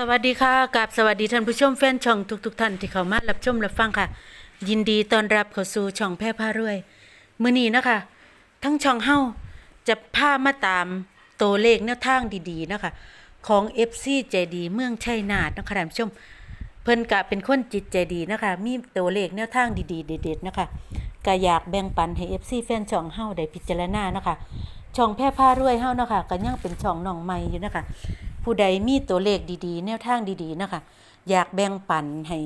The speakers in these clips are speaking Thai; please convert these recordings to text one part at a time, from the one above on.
สวัสดีค่ะกับสวัสดีท่านผู้ชมแฟนช่องทุกๆทท่านที่เข้ามารับชมรับฟังค่ะ ยินดีต้อนรับเข้าสู่ช่องแพร่พารวย มื้อนี้นะคะ ทั้งช่องเฮาจะพามาตามตัวเลขแนวทางดีๆนะคะ ของ FC ใจดีเมืองชัยนาทนะคะท่านผู้ชม เพิ่นกะเป็นคนจิตใจดีนะคะ มีตัวเลขแนวทางดีๆ เด็ดๆนะคะก็อยากแบ่งปันให้ FC แฟนช่องเฮาได้พิจารณานะคะช่องแพร่พารวยเฮานะคะก็ยังเป็นช่องน้องใหม่อยู่นะคะ ผู้ใดมีตัวเลขดีๆ แนวทางดีๆนะคะอยากแบ่งปันให้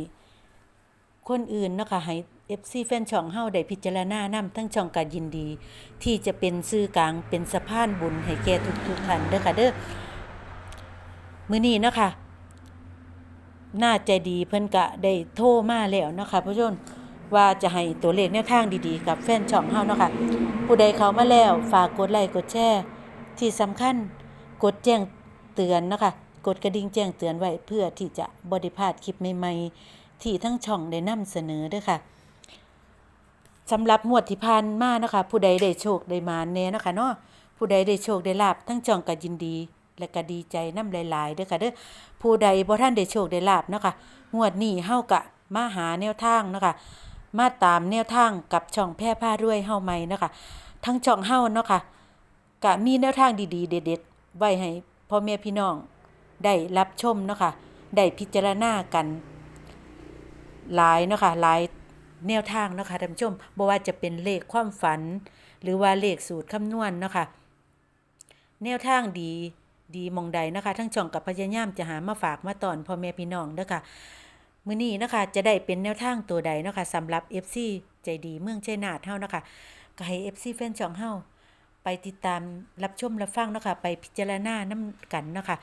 คนอื่นนะคะให้ FC แฟนช่องเฮาได้พิจารณานำทั้งช่องก็ยินดี ที่จะเป็นสื่อกลางเป็นสะพานบุญให้แก่ทุกๆท่านเด้อค่ะเด้อมื้อนี้เนาะคะน่าใจดีเพิ่นกะได้โทรมาแล้วเนาะคะผู้ชมว่าจะให้ตัวเลขแนวทางดีๆ กับแฟนช่องเฮาเนาะค่ะผู้ใดเข้ามาแล้วฝากกดไลค์กดแชร์ที่สำคัญกดแจ้ง เตือนนะคะกดกระดิ่งแจ้งเตือนไว้เพื่อที่จะบ่ได้พาดคลิปใหม่ๆ ที่ทั้งช่องได้นำเสนอด้อค่ะสำหรับงวดที่ผ่านมานะคะ ผู้ใดได้โชคได้มาแน่นะคะเนาะผู้ใดได้โชคได้ลาบทั้งช่องก็ยินดี และก็ดีใจนำหลายๆเด้อค่ะเด้อผู้ใดบ่ท่านได้โชคได้ลาบนะคะงวดนี้เฮากะมาหาแนวทางนะคะมาตามแนวทางกับช่องแพร่ผ้ารวยเฮาใหม่นะคะทั้งช่องเฮาเนาะค่ะกะมีแนวทางดีๆ เด็ดๆไว้ให้ พ่อแม่พี่น้องได้รับชมเนาะค่ะได้พิจารณากัน หลายเนาะค่ะหลายแนวทางเนาะค่ะท่านผู้ชมบ่ว่าจะเป็นเลขความฝัน หรือว่าเลขสูตรคำนวณเนาะค่ะแนวทางดีดีมองใดนะคะ ทั้งช่องกับพยายามจะหามาฝากมาตอนพ่อแม่พี่น้องเด้อค่ะมื้อนี้นะคะจะได้เป็นแนวทางตัวใดเนาะคะสำหรับ FC ใจดีเมืองชัยนาทเฮานะคะก็ให้ FC แฟนช่องเฮา ไปติดตามรับชมรับฟังเนาะคะไปพิจารณานํกันเนาะคะ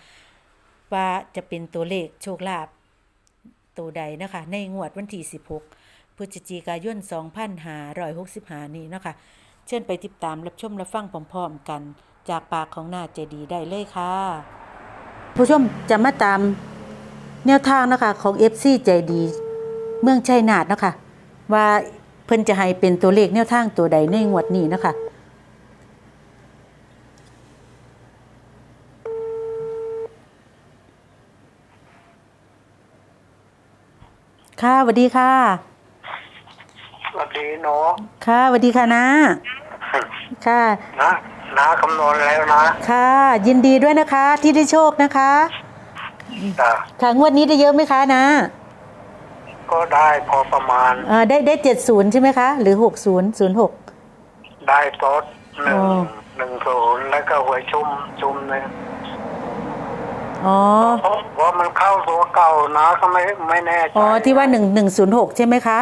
ว่าจะเป็นตัวเลขโชคลาภตัวใดนะคะ ในงวดวันที่ 16 พฤศจิกายน 2565 นี้เนาะคะ เชิญไปติดตามรับชมรับฟังพร้อมๆกัน จากปากของนาเจดีได้เลยค่ะ ผู้ชมจะมาตามแนวทางนะคะของ FC ใจดี เมืองชัยนาทนะคะว่าเพิ่นจะให้เป็นตัวเลขแนวทางตัวใดในงวดนี้นะคะ ค่ะสวัสดีค่ะ สวัสดีหนูค่ะสวัสดีค่ะนะ ค่ะ นะนาคำนวณแล้วนะค่ะ ยินดีด้วยนะคะที่ได้โชคนะคะจ้ะค่ะงวดนี้ได้เยอะไหมคะนะก็ได้พอประมาณ เอ่อได้ได้เจ็ดศูนย์ใช่ไหมคะ หรือหกศูนย์ศูนย์หก ได้โต๊ดหนึ่งอ๋อ หนึ่งศูนย์แล้วก็หวยชุ่มชุ่มหนึ่ง อ๋อ เพราะว่ามันเข้าตัวเก่านะก็ไม่ไม่แน่ใจอ๋อที่ว่าหนึ่งหนึ่งศูนย์หกใช่ไหมคะ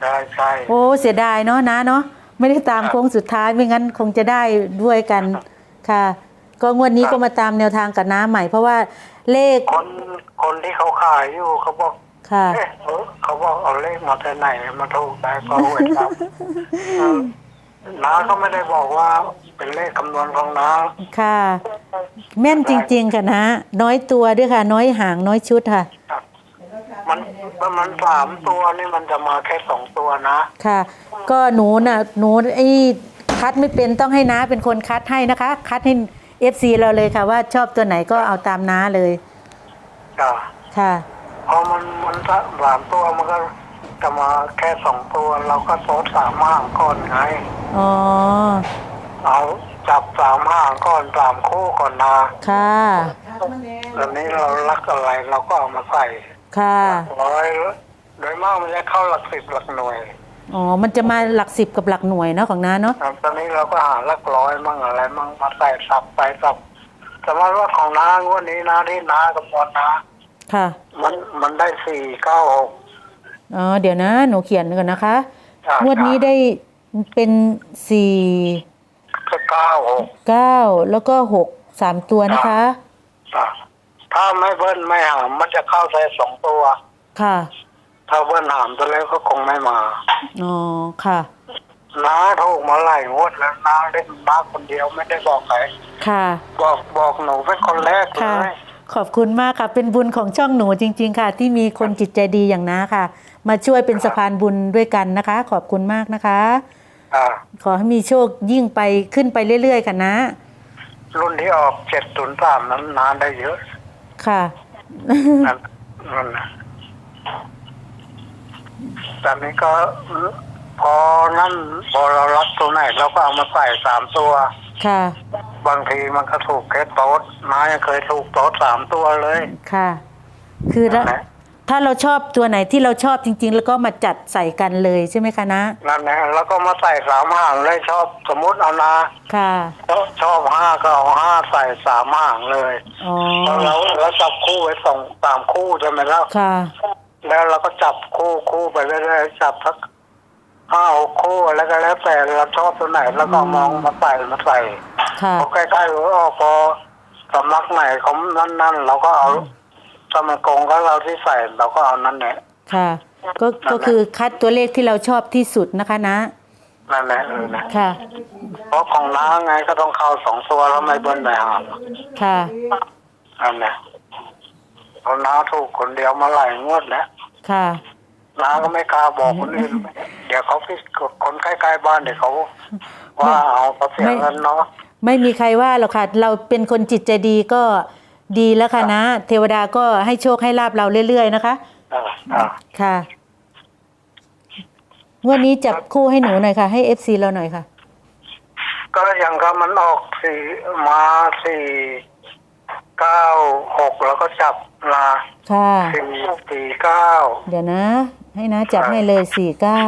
ใช่ใช่โอ้เสียดายเนาะนะเนาะไม่ได้ตามโค้งสุดท้ายไม่งั้นคงจะได้ด้วยกันค่ะ ก็งวดนี้ก็มาตามแนวทางกับน้าใหม่ เพราะว่าเลขคนคนที่เขาขายอยู่เขาบอกค่ะเอ๊ะเออเขาบอกเอาเลขมาแต่ไหนมาถูกได้ก็หวยครับเออน้าก็ไม่ได้บอกว่าเป็นเลขคำนวณของน้าค่ะ แม่นจริง ๆ ค่ะนะ น้อยตัวด้วยค่ะ น้อยหางน้อยชุดค่ะครับมันมันสามตัวนี่มันจะมาแค่สองตัวนะค่ะ ก็หนูน่ะหนูไอ้คัดไม่เป็นต้องให้น้าเป็นคนคัดให้นะคะ คัดให้เอฟซีเราเลยค่ะ ว่าชอบตัวไหนก็เอาตามน้าเลยจ้ะค่ะ พอมันมันสามตัวมันก็จะมาแค่สองตัว เราก็โซดสามห่างก่อนไงอ๋อ เอา จับสามห่างก่อนสามคู่ก่อนนะค่ะแล้วนี้เรารักอะไรเราก็เอามาใส่ค่ะ ร้อยโดยมากมันจะเข้าหลักสิบหลักหน่วยอ๋อ มันจะมาหลักสิบกับหลักหน่วยเนาะของน้าเนาะ ครับตอนนี้เราก็หาหลักร้อยมั่งอะไรมั่งมาใส่สับไปสับสมมติว่าของน้างวดนี้นะที่น้ากับมวลนะค่ะ มันมันได้สี่เก้าหก อ๋อ เดี๋ยวนะ หนูเขียนก่อนนะคะจ้ะงวดนี้ได้เป็นสี่ ก็เก้าหกเก้าแล้วก็หกสามตัวนะคะอะถ้าไม่เบิ้ลไม่หามมันจะเข้าใส่สองตัว ค่ะ ถ้าเบิ้ลหามตัวแล้วก็คงไม่มาอ๋อค่ะน้าถูกมาหลายงวดแล้วน้าเล่นน้าคนเดียวไม่ได้บอกใครค่ะ บอกบอกหนูเป็นคนแรกเลค่ะ ยขอบคุณมากค่ะ เป็นบุญของช่องหนูจริง ๆ ค่ะ ที่มีคนจิตใจดีอย่างน้าค่ะ มาช่วยเป็นสะพานบุญด้วยกันนะคะ ขอบคุณมากนะคะอ่า ขอให้มีโชคยิ่งไปขึ้นไปเรื่อยๆ ค่ะนะ รุ่นที่ออกเจ็ดศูนย์สามนั้นน้าได้เยอะค่ะนั่นนั่นนะแต่นี้ก็พอนั่นพอเรารับตัวไหนเราก็เอามาใส่สามตัว ค่ะ บางทีมันก็ถูกแค่โต๊ดน้ายังเคยถูกโต๊ดสามตัวเลย ค่ะ คือถ้านั่นแหละ ถ้าเราชอบตัวไหนที่เราชอบจริง ๆ แล้วก็มาจัดใส่กันเลยใช่ไหมคะนะ นั่นแหละแล้วก็มาใส่สามห่างเลยชอบสมมติเอานาค่ะ ชอบห้าก็เอาห้าใส่สามห่างเลยอ๋อ แล้วแล้วจับคู่ไว้สองสามคู่ใช่ไหมล่ะค่ะ แล้วเราก็จับคู่คู่ไปเรื่อยๆจับสักห้าหกคู่แล้วก็แล้วแต่เราชอบตัวไหนแล้วก็มองมาใส่มาใส่ค่ะ พอใกล้ๆว่าอ๋อพอสำนักไหนเขานั่นๆเราก็เอา สมกงก็เราที่ใส่เราก็เอานั่นแหละค่ะ ก็ก็คือคัดตัวเลขที่เราชอบที่สุดนะคะนะ นั่นแหละเออนะค่ะ เพราะของน้าไงก็ต้องเข้าสองตัวแล้วไม่เบิ้ลไปหามค่ะ นั่นแหละเพราะน้าถูกคนเดียวมาหลายงวดแล้วค่ะ น้าก็ไม่กล้าบอกคนอื่นเดี๋ยวเขาพิคนใกล้ๆบ้านเดี๋ยวเขาว่าเอาเขาเสียเงินเนาะไม่มีใครว่าหรอกค่ะ เราเป็นคนจิตใจดีก็ ดีแล้วค่ะนะ เทวดาก็ให้โชคให้ลาบเราเรื่อยๆนะคะเอออะค่ะ งวดนี้จับคู่ให้หนูหน่อยค่ะ ให้เอฟซีเราหน่อยค่ะ ก็ยังก็มันออกสี่มาสี่เก้าหกแล้วก็จับมาค่ะ สี่สี่เก้าเดี๋ยวนะ ให้นะจับให้เลยสี่เก้า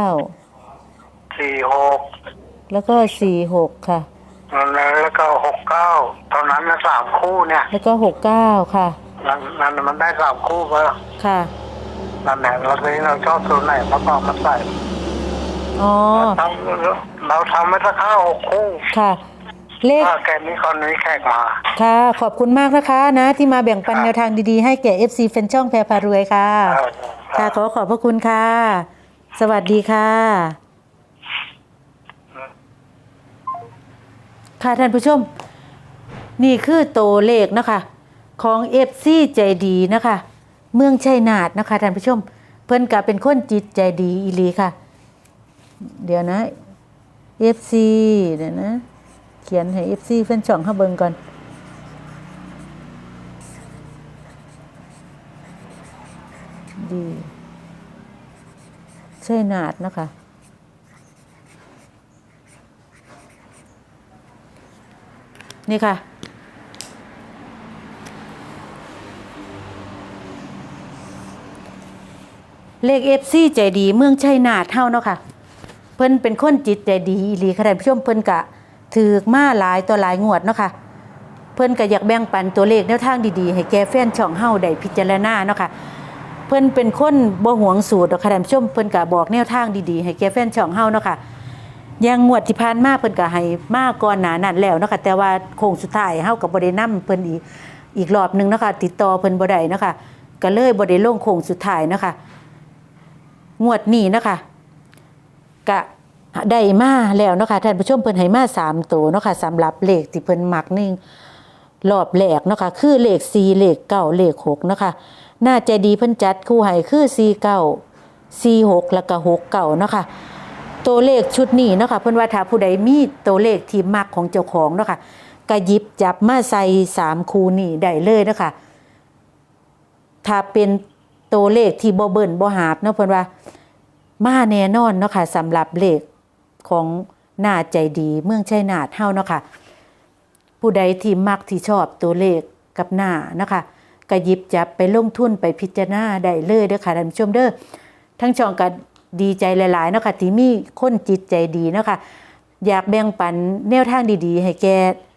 สี่หกแล้วก็สี่หกค่ะ แล้วก็หกเก้าตอนนั้นนะสามคู่เนี่ย แล้วก็หกเก้าค่ะ นั่นนั่นมันได้สามคู่ก็ค่ะ นั่นแหละเราทีนี้เราชอบตัวไหนเราก็เอามาใส่อ๋อ เราทำเราทำไม่สักห้าหกคู่ค่ะ เลข ถ้าแกนี้คนนี้แขกมาค่ะ ขอบคุณมากนะคะนะ ที่มาแบ่งปันแนวทางดีๆ ให้แก่ FC แฟนช่องแพรพารวยค่ะ เออ ค่ะ ขอขอบพระคุณค่ะ สวัสดีค่ะ ค่ะท่านผู้ชม นี่คือตัวเลขนะคะของเอฟซีใจดีนะคะ เมืองชัยนาทนะคะท่านผู้ชม เพิ่นกับเป็นคนจิตใจดีอีลีค่ะ เดี๋ยวนะเอฟซีเดี๋ยวนะ เขียนให้เอฟซีเพื่อนช่องข้าเบิงก่อนดีชัยนาทนะคะ นี่ค่ะ เลขเอฟซีใจดีเมืองชัยนาทเท่าเนาะค่ะ เพิ่นเป็นคนจิตใจดีอีหลีค่ะท่านผู้ชมเพิ่นกะถือมาหลายต่อหลายงวดเนาะค่ะเพิ่นก็อยากแบ่งปันตัวเลขแนวทางดีๆ ให้แก่แฟนช่องเฮาได้พิจารณาเนาะค่ะเพิ่นเป็นคนบ่หวงสูตรดอกค่ะท่านผู้ชมเพิ่นก็บอกแนวทางดีๆ ให้แก่แฟนช่องเฮาเนาะค่ะ ย่างงวดที่ผ่านมาเพิ่นก็ให้มาก่อนหน้านั้นแล้วเนาะค่ะแต่ว่าโค้งสุดท้ายเฮาก็บ่ได้นํเพิ่นอีกอีกรอบหนึงเนาะค่ะติดต่อเพิ่นบ่ได้เนาะค่ะก็เลยบ่ได้ลงโค้งสุดท้ายเนาะค่ะงวดนี้เนาะค่ะก็ได้มาแล้วเนาะค่ะท่านผู้ชมเพิ่นให้มาสามตัวเนาะค่ะสำหรับเลขที่เพิ่นมักนี่รอบแรกเนาะค่ะคือเลข4เลข9เลข6เนาะค่ะน่าใจดีเพิ่นจัดคู่ให้คือ49 46แล้วก็69เนาะค่ะ ตัวเลขชุดนี้เนาะค่ะเพิ่อนว่าถ้าผู้ใดมีตัวเลขที่มักของเจ้าของเนาะค่ะก็หยิบจับมาใส่สามคูนี่ได้เลยเนาะค่ะถ้าเป็นตัวเลขที่บ่เบิ่นบ่หาบเนาะเพิ่อนว่ามาแน่นอนเนาะค่ะสำหรับเลขของหน้าใจดีเมืองชัยนาทเฮาเนาะค่ะผู้ใดที่มักที่ชอบตัวเลขกับหน้านะคะก็หยิบจับไปลงทุนไปพิจารณาได้เลยเด้อค่ะท่านผู้ชมเด้อทั้งช่องก็ ดีใจหลายๆเนาะค่ะที่มีคนจิตใจดีเนาะค่ะอยากแบ่งปันแนวทางดีๆ ให้แก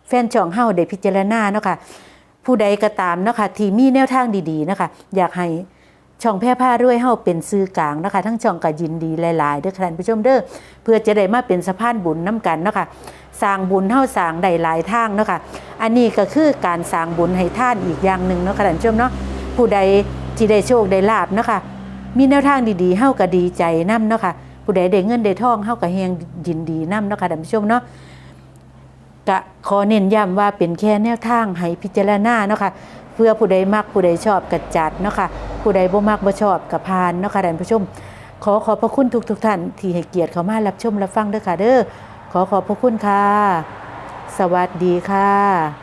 แฟนช่องเฮาได้พิจารณาเนาะค่ะผู้ใดก็ตามเนาะค่ะที่มีแนวทางดีๆเนาะค่ะอยากให้ช่องแพร่ผ้าด้วยเฮาเป็นสื่อกลางนะคะ ทั้งช่องก็ยินดีหลายๆเด้อค่ะท่านผู้ชมเด้อเพื่อจะได้มาเป็นสะพานบุญน้กันเนาะค่ะสร้างบุญเฮาสร้างได้หลายทางเนาะค่ะอันนี้ก็คือการสร้างบุญให้ท่านอีกอย่างหนึ่งเนาะคะท่านผู้ชมเนาะผู้ใดที่ได้โชคได้ลาบเนาะค่ะ มีแนวทางดีๆเฮาก็ดีใจนํเนาะค่ะผู้ใดได้เงินได้ทองเฮาก็แฮงยินดีนํเนาะค่ะท่านผู้ชมเนาะก็ขอเน้นย้ำว่าเป็นแค่แนวทางให้พิจารณาเนาะค่ะเพื่อผู้ใดมักผู้ใดชอบก็จัดเนาะค่ะผู้ใดบ่มักบ่ชอบก็ผ่านเนาะค่ะท่านผู้ชม ขอขอบพระคุณทุกๆท่านที่ให้เกียรติเข้ามารับชมรับฟังเด้อค่ะเด้อขอขอบพระคุณค่ะ สวัสดีค่ะ